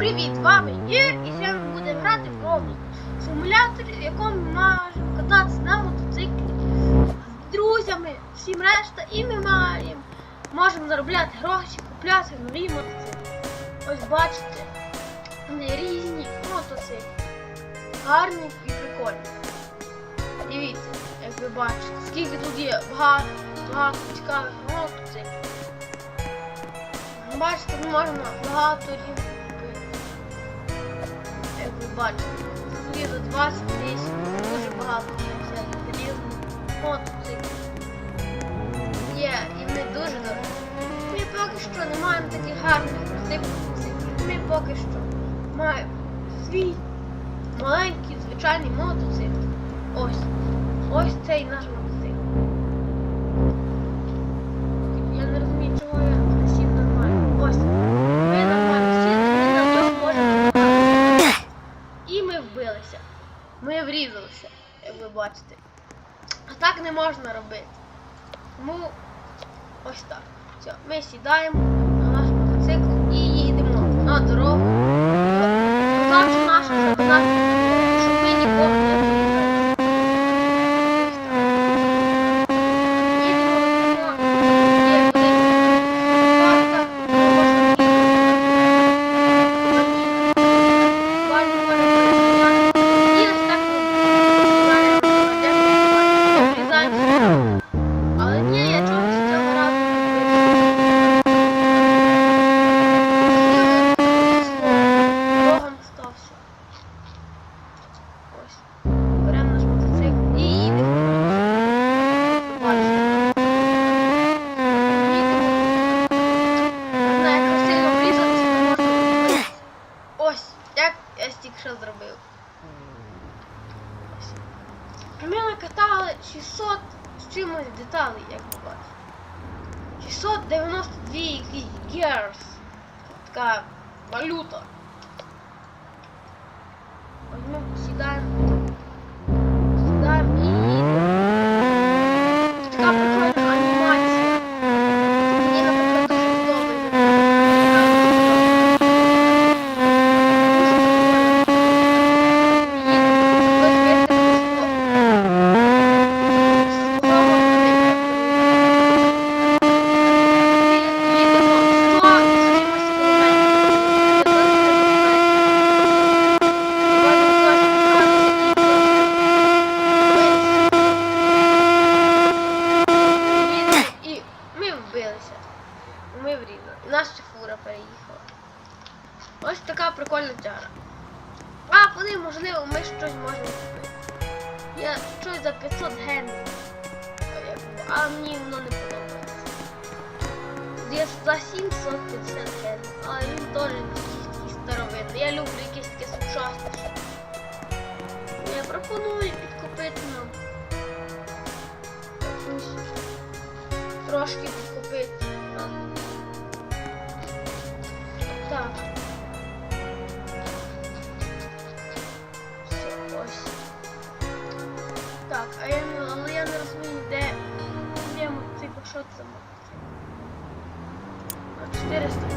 привіт! З вами Ір, і сьогодні ми будемо грати в Roblox. Симулятор, в якому ми можемо кататися на мотоциклі з друзями, всім решта, і ми маємо можемо заробляти гроші, купляти нові мотоцикли. Ось бачите, вони різні мотоцикли. Гарні і прикольні. Дивіться, як ви бачите, скільки тут є багато, багато цікавих мотоциклів. Бачите, тут можна багато різних ви бачите, тут 20 тисяч, дуже багато всяких різних мотоциклів. Є, і ми дуже дорогі. Ми поки що не маємо таких гарних красивих мотоциклів. Ми поки що маємо свій маленький звичайний мотоцикл. Ось. Ось цей наш мотоцикл. Бачите. А так не можна робити. Тому ось так. Все, ми сідаємо на наш мотоцикл і їдемо на дорогу. Задача наша загнати, як я стільки що зробив. Ось. Ми накатали 600 з чимось деталей, як ви бачите. 692 якісь герс. Така валюта. Ось ми сідаємо. Сідаємо А, вони, можливо, ми щось можемо купити. Я щось за 500 генів. А мені воно не подобається. Я за 750 генів, але він теж такий старовинний. Я люблю якесь таке сучасне. Я пропоную підкупити нам. якусь Трошки На 450.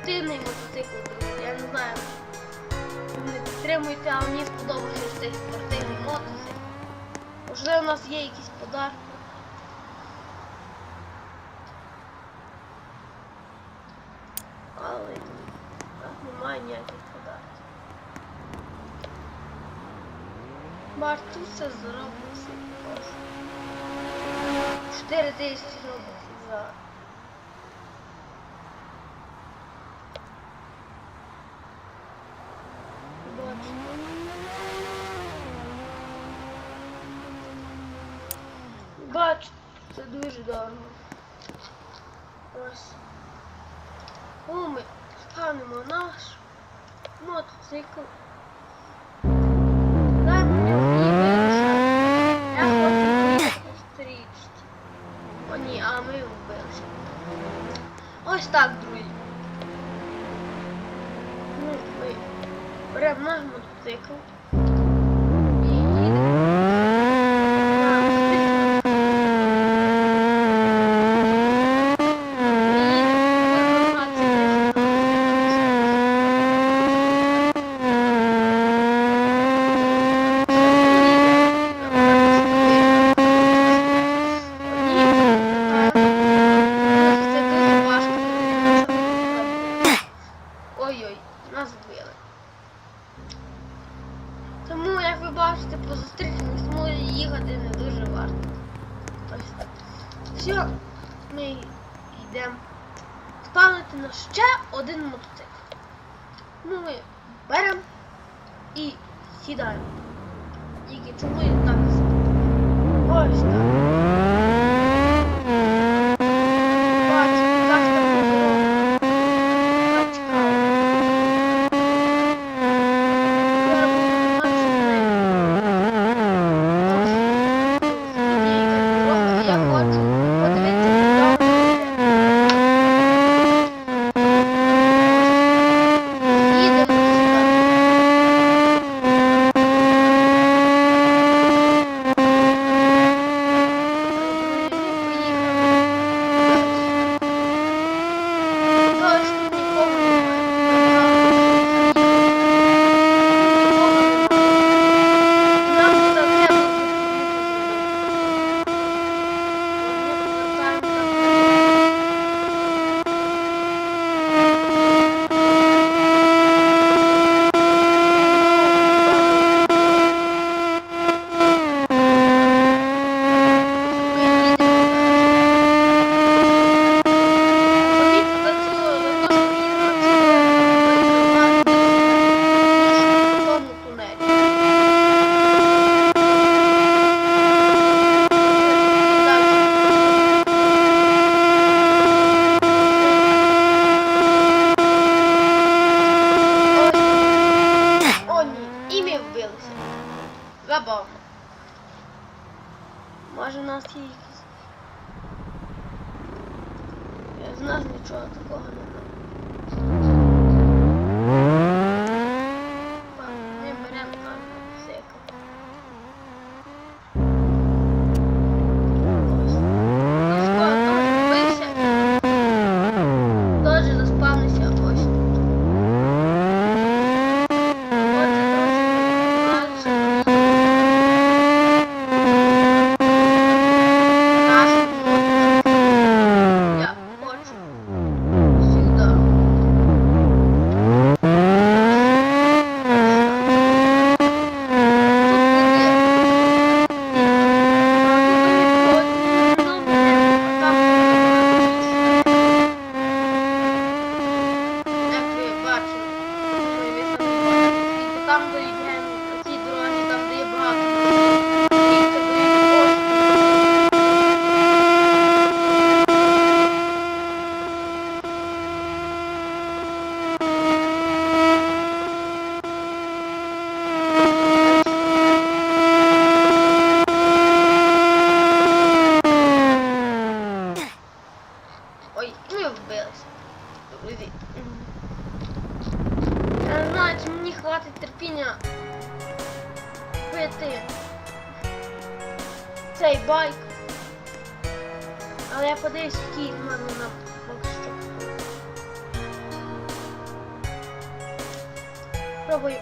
спортивний мотоцикл, друзі. Я не знаю, не підтримуйте, але мені сподобається цей спортивний мотоцикл. Можливо, у нас є якісь подарки. Але так немає ніяких подарків. Бартуся зробив. дуже дорого. Ось. О, ми станемо наш мотоцикл. О, ні, а ми вбилися. Ось так, друзі. Ну, ми беремо наш мотоцикл.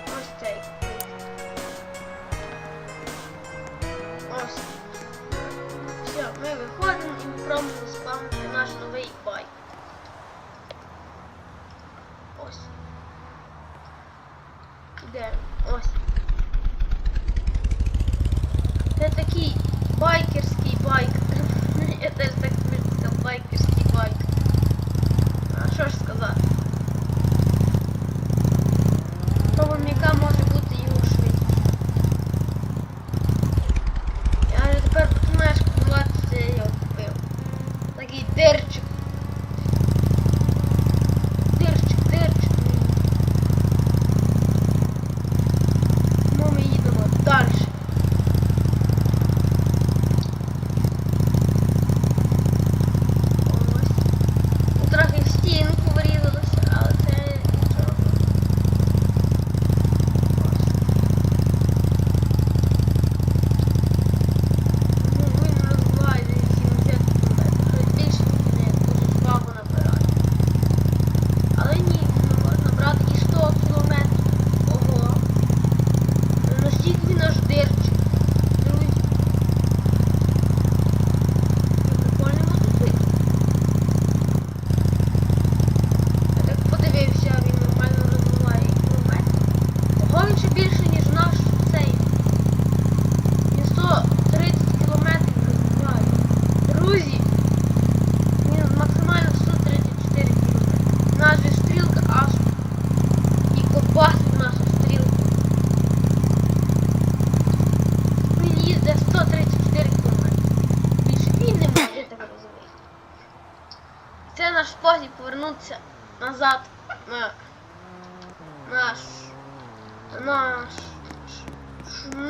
Ось цей. Ось. Все, ми виходимо і пробуємо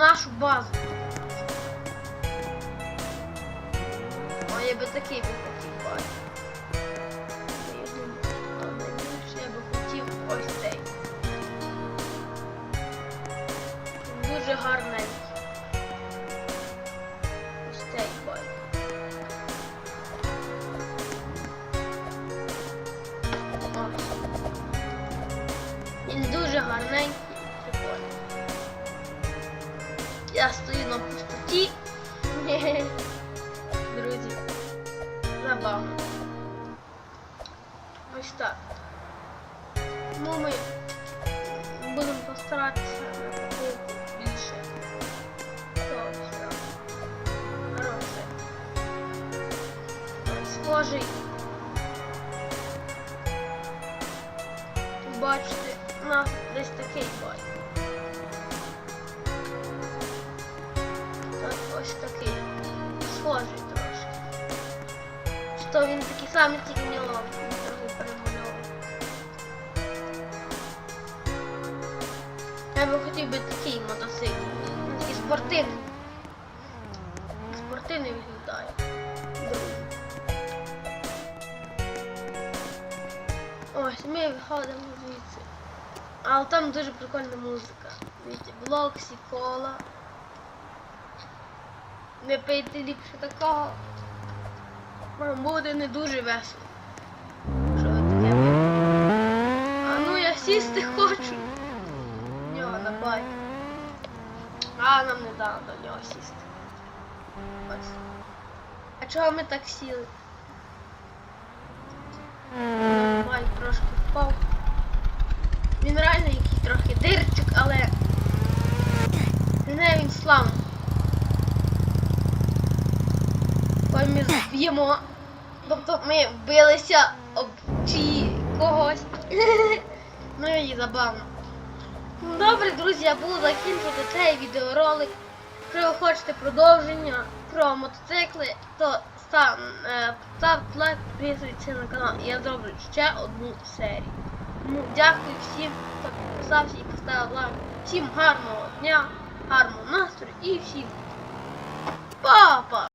нашу базу. О, я би такий би хотів бачити. Найбільше я би хотів ось цей. Дуже гарненький. Я стою на пустоті. Друзі. Забавно. Ось так. Ну ми будемо постаратися більше. Хороший. Схожий. Бачите, у нас десь такий байк. Ось такий. Схожий трошки. Що він такий самий, тільки в нього трохи перемальований. Я би хотів би такий мотоцикл. Такий спортивний. Спортивний виглядає. Ось, ми виходимо звідси. Але там дуже прикольна музика. Дивіться, Блоксі, кола. Не пийте ліпше такого. Вам буде не дуже весело. Що ви таке? А ну я сісти хочу. Нього на байк. А нам не дали до нього сісти. Ось. А чого ми так сіли? Байк трошки впав. Він реально який трохи дирчик, але не він славний. Ми зб'ємо. Тобто ми вбилися об чи когось. ну і забавно. Добре, друзі, я буду закінчувати цей відеоролик. Якщо ви хочете продовження про мотоцикли, то став, ставте лайк, підписуйтесь на канал, я зроблю ще одну серію. Ну, дякую всім, хто підписався і поставив лайк. Всім гарного дня, гарного настрою і всім па-па!